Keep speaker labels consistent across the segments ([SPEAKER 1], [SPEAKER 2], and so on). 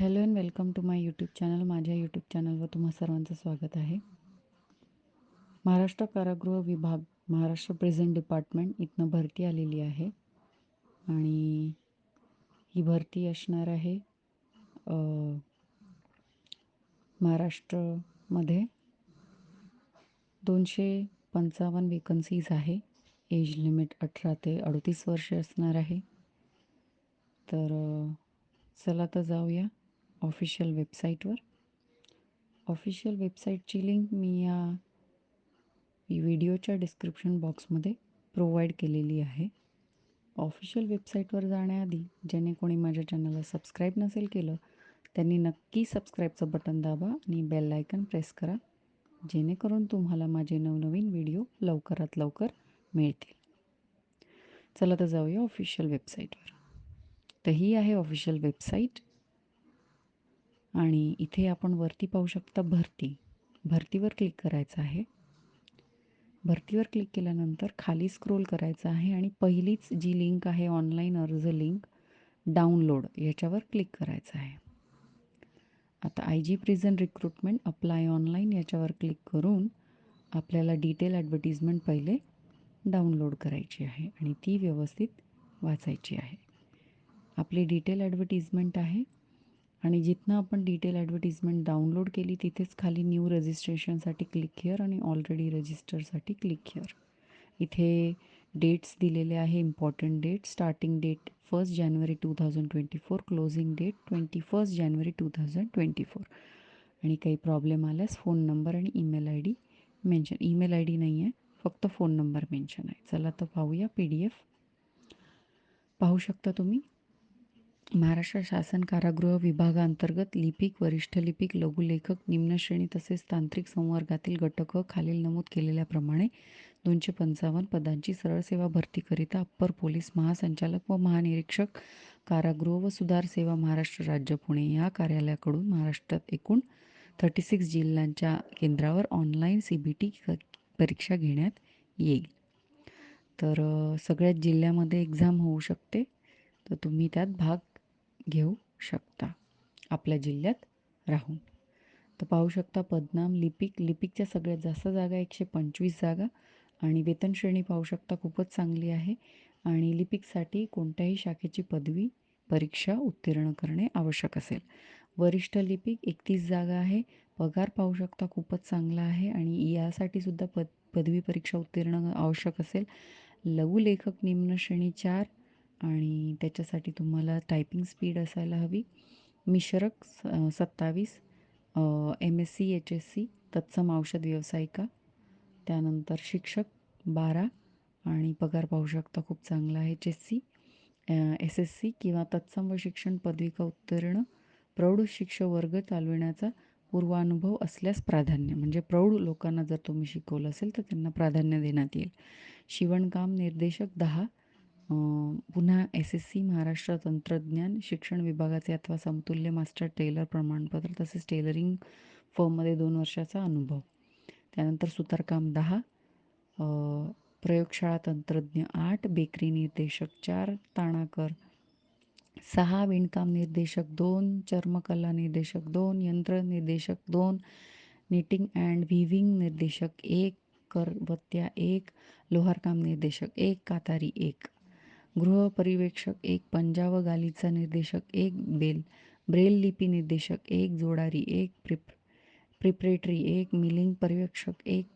[SPEAKER 1] Hello and welcome to my YouTube channel. माझ्या YouTube चॅनलवर तुम्हा सर्वांचं स्वागत आहे. महाराष्ट्र कारागृह विभाग महाराष्ट्र प्रेझेंट डिपार्टमेंट इथनं भरती आलेली आहे. आणि ही भरती असणार आहे महाराष्ट्रमध्ये दोनशे पंचावन्न वेकन्सीज आहे. एज लिमिट अठरा ते अडतीस वर्ष असणार आहे. तर चला तर जाऊया. ऑफिशियल वेबसाईटवर ऑफिशियल वेबसाईटची लिंक मी या व्हिडिओच्या डिस्क्रिप्शन बॉक्समध्ये प्रोव्हाइड केलेली आहे. ऑफिशियल वेबसाईटवर जाण्याआधी ज्याने कोणी माझ्या चॅनलला सबस्क्राईब नसेल केलं त्यांनी नक्की सबस्क्राईबचं बटन दाबा आणि बेल आयकन प्रेस करा जेणेकरून तुम्हाला माझे नवनवीन व्हिडिओ लवकरात लवकर मिळतील. चला तर जाऊया ऑफिशियल वेबसाईटवर तर ही आहे ऑफिशियल वेबसाईट आणि इथे आपण वरती पाहू शकता भरती. भरतीवर क्लिक करायचं आहे. भरतीवर क्लिक केल्यानंतर खाली स्क्रोल करायचं आहे आणि पहिलीच जी लिंक आहे ऑनलाईन अर्ज लिंक डाउनलोड याच्यावर क्लिक करायचं आहे. आता I G prison recruitment apply online याच्यावर क्लिक करून आपल्याला डिटेल ॲडव्हर्टिजमेंट पहिले डाउनलोड करायची आहे आणि ती व्यवस्थित वाचायची आहे. आपली डिटेल ॲडव्हर्टिजमेंट आहे. आणि जिथनं आपण डिटेल ॲडव्हर्टिजमेंट डाउनलोड केली तिथेच खाली न्यू रजिस्ट्रेशनसाठी क्लिक हिअर आणि ऑलरेडी रजिस्टरसाठी क्लिक हिअर इथे डेट्स दिलेले आहे important date starting date first January two thousand twenty four closing date twenty first January two thousand twenty four आणि काही प्रॉब्लेम आल्यास फोन नंबर आणि email I D mention email I D नाही आहे फक्त फोन नंबर मेन्शन आहे. चला तर पाहूया पी डी एफ पाहू शकता तुम्ही? महाराष्ट्र शासन कारागृह विभागाअंतर्गत लिपिक वरिष्ठ लिपिक लघुलेखक निम्नश्रेणी तसेच तांत्रिक संवर्गातील घटक खालील नमूद केलेल्याप्रमाणे दोनशे पंचावन्न पदांची सरळ सेवा भरतीकरिता अप्पर पोलीस महासंचालक व महानिरीक्षक कारागृह व सुधार सेवा महाराष्ट्र राज्य पुणे या कार्यालयाकडून महाराष्ट्रात एकूण थर्टी सिक्स जिल्ह्यांच्या केंद्रावर ऑनलाईन सी बी टी परीक्षा घेण्यात येईल. तर सगळ्याच जिल्ह्यामध्ये एक्झाम होऊ शकते. तर तुम्ही त्यात भाग घेऊ शकता. आपल्या जिल्ह्यात राहून. तर पाहू शकता पदनाम लिपिक लिपिकच्या सगळ्यात जास्त जागा एकशे पंचवीस जागा आणि वेतन श्रेणी पाहू शकता खूपच चांगली आहे आणि लिपिकसाठी कोणत्याही शाखेची पदवी परीक्षा उत्तीर्ण करणे आवश्यक असेल. वरिष्ठ लिपिक एकतीस जागा आहे पगार पाहू शकता खूपच चांगला आहे आणि यासाठी सुद्धा पद पदवी परीक्षा उत्तीर्ण आवश्यक असेल. लघुलेखक निम्न श्रेणी चार आणि त्याच्यासाठी तुम्हाला टायपिंग स्पीड असायला हवी. मिश्रक स सत्तावीस M S C H S C तत्सम औषध व्यावसायिका त्यानंतर शिक्षक बारा आणि पगार पाहू शकता खूप चांगला आहे. H S C S S C किंवा तत्सम व शिक्षण पदविका उत्तीर्ण प्रौढ शिक्षक वर्ग चालविण्याचा पूर्वानुभव असल्यास प्राधान्य म्हणजे प्रौढ लोकांना जर तुम्ही शिकवलं असेल तर त्यांना प्राधान्य देण्यात येईल. शिवणकाम निर्देशक दहा अं, पुन्हा एस एस सी महाराष्ट्र तंत्रज्ञान शिक्षण विभागाचे अथवा समतुल्य मास्टर टेलर प्रमाणपत्र तसेच टेलरिंग फर्ममध्ये दोन वर्षाचा अनुभव. त्यानंतर सुतारकाम दहा प्रयोगशाळा तंत्रज्ञ आठ बेकरी निर्देशक चार ताणाकर सहा विणकाम निर्देशक दोन चर्मकला निर्देशक दोन यंत्र निर्देशक दोन निटिंग अँड व्हिविंग निर्देशक एक करवत्या एक लोहारकाम निर्देशक एक कातारी एक. गृहपरिवेक्षक एक पंजा व गालीचा निर्देशक एक बेल ब्रेल लिपी निर्देशक एक जोडारी एक प्रिप प्रिपरेटरी एक मिलिंग पर्यवेक्षक एक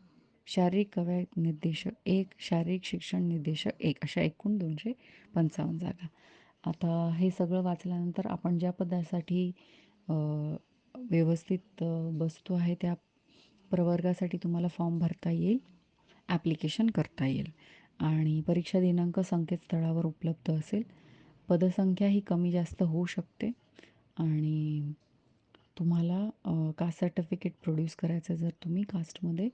[SPEAKER 1] शारीरिक कवायत निर्देशक एक शारीरिक शिक्षण निर्देशक एक अशा एकूण दोनशे पंचावन्न जागा. आता हे सगळं वाचल्यानंतर आपण ज्या पदासाठी व्यवस्थित बसतो आहे त्या प्रवर्गासाठी तुम्हाला फॉर्म भरता येईल ॲप्लिकेशन करता येईल. आणि परीक्षा दिनांक संकेतस्थळावर उपलब्ध असेल. पदसंख्या ही कमी जास्त होऊ शकते. आणि तुम्हाला कास्ट सर्टिफिकेट प्रोड्यूस करायचं जर तुम्ही कास्टमध्ये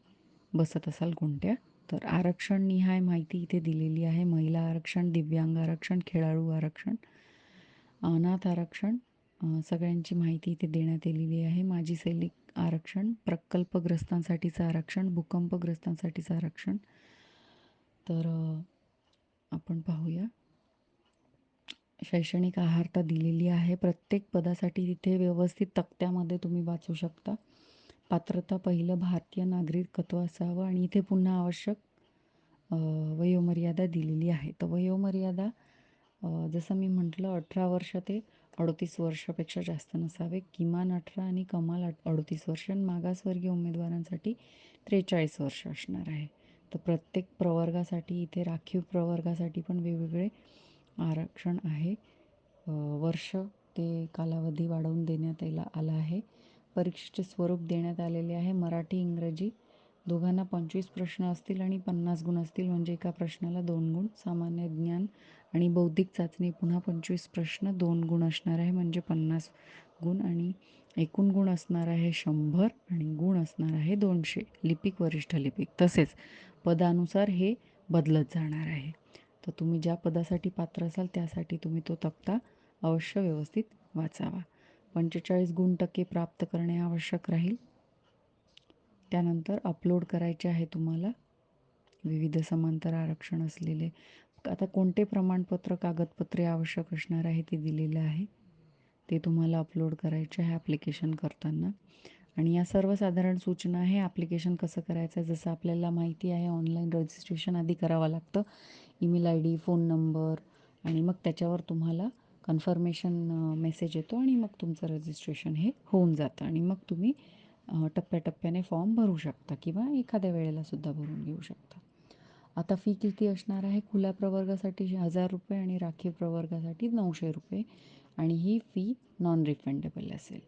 [SPEAKER 1] बसत असाल कोणत्या तर आरक्षण निहाय माहिती इथे दिलेली आहे. महिला आरक्षण दिव्यांग आरक्षण खेळाडू आरक्षण अनाथ आरक्षण सगळ्यांची माहिती इथे देण्यात आलेली आहे. माजी सैनिक आरक्षण प्रकल्पग्रस्तांसाठीचं आरक्षण भूकंपग्रस्तांसाठीचं आरक्षण तर आपण पाहूया. शैक्षणिक आहारता दिलेली आहे. प्रत्येक पदासाठी तिथे व्यवस्थित तक्त्यामध्ये तुम्ही वाचू शकता. पात्रता पहिलं भारतीय नागरिकत्व असावं आणि इथे पुन्हा आवश्यक वयोमर्यादा दिलेली आहे. तर वयोमर्यादा जसं मी म्हटलं अठरा वर्ष ते अडतीस वर्षापेक्षा जास्त नसावे. किमान अठरा आणि कमाल अडतीस वर्ष आणि मागासवर्गीय उमेदवारांसाठी त्रेचाळीस वर्ष असणार आहे. तर प्रत्येक प्रवर्गासाठी इथे राखीव प्रवर्गासाठी पण वेगवेगळे आरक्षण आहे. वर्ष ते कालावधी वाढवून देण्यात यायला आला आहे. परीक्षेचे स्वरूप देण्यात आलेले आहे. मराठी इंग्रजी दोघांना पंचवीस प्रश्न असतील आणि पन्नास गुण असतील. म्हणजे एका प्रश्नाला दोन गुण. सामान्य ज्ञान आणि बौद्धिक चाचणी पुन्हा पंचवीस प्रश्न दोन गुण असणार आहे. म्हणजे पन्नास गुण आणि एकूण गुण असणार आहे शंभर आणि गुण असणार आहे दोनशे. लिपिक वरिष्ठ लिपिक. तसेच पदानुसार हे बदलत जाणार आहे. तर तुम्ही ज्या पदासाठी पात्र असाल त्यासाठी तुम्ही तो तक्ता अवश्य व्यवस्थित वाचावा. पंचेचाळीस गुण टक्के प्राप्त करणे आवश्यक राहील. त्यानंतर अपलोड करायचे आहे तुम्हाला. विविध समांतर आरक्षण असलेले. आता कोणते प्रमाणपत्र कागदपत्रे आवश्यक असणार आहे ते दिलेलं आहे. ते तुम्हाला अपलोड करायचे आहे ॲप्लिकेशन करताना. आणि या सर्वसाधारण सूचना आहे ॲप्लिकेशन कसं करायचं आहे जसं आपल्याला माहिती आहे ऑनलाईन रजिस्ट्रेशन आधी करावं लागतं. Email I D phone number आणि मग त्याच्यावर तुम्हाला कन्फर्मेशन मेसेज येतो आणि मग तुमचं रजिस्ट्रेशन हे होऊन जातं. आणि मग तुम्ही टप्प्याटप्प्याने फॉर्म भरू शकता किंवा एखाद्या वेळेला सुद्धा भरून घेऊ शकता. आता फी किती असणार आहे? खुल्या प्रवर्गासाठी हजार रुपये आणि राखीव प्रवर्गासाठी नऊशे रुपये. आणि ही फी नॉन रिफंडेबल असेल.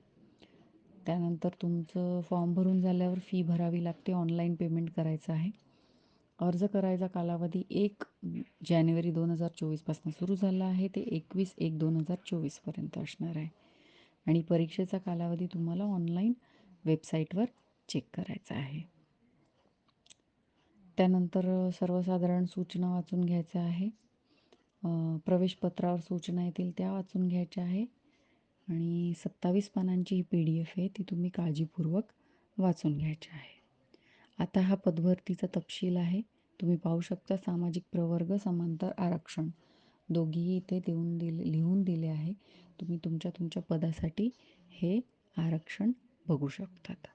[SPEAKER 1] त्यानंतर तुमचं फॉर्म भरून झाल्यावर फी भरावी लागते ऑनलाईन पेमेंट करायचं आहे. अर्ज करायचा कालावधी एक जानेवारी दोन हजार चोवीसपासून सुरू झाला आहे. ते एकवीस एक दोन हजार चोवीसपर्यंत असणार आहे. आणि परीक्षेचा कालावधी तुम्हाला ऑनलाईन वेबसाईटवर चेक करायचा आहे. त्यानंतर सर्वसाधारण सूचना वाचून घ्यायचं आहे. प्रवेशपत्रावर सूचना येतील त्या वाचून घ्यायच्या आहे. आणि सत्तावीस पानांची ही पी डी एफ आहे ती तुम्ही काळजीपूर्वक वाचून घ्यायची आहे. आता हा पदभरतीचा तपशील आहे. तुम्ही पाहू शकता सामाजिक प्रवर्ग समांतर आरक्षण. दोघीही इथे देऊन दिले लिहून दिले आहे. तुम्ही तुमच्या तुमच्या पदासाठी हे आरक्षण बघू शकतात.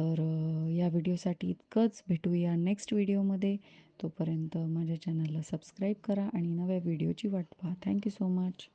[SPEAKER 1] तर या व्हिडिओसाठी इतकंच. भेटूया नेक्स्ट व्हिडिओमध्ये. तोपर्यंत माझ्या चॅनलला सबस्क्राईब करा आणि नव्या व्हिडिओची वाट पहा. Thank you so much.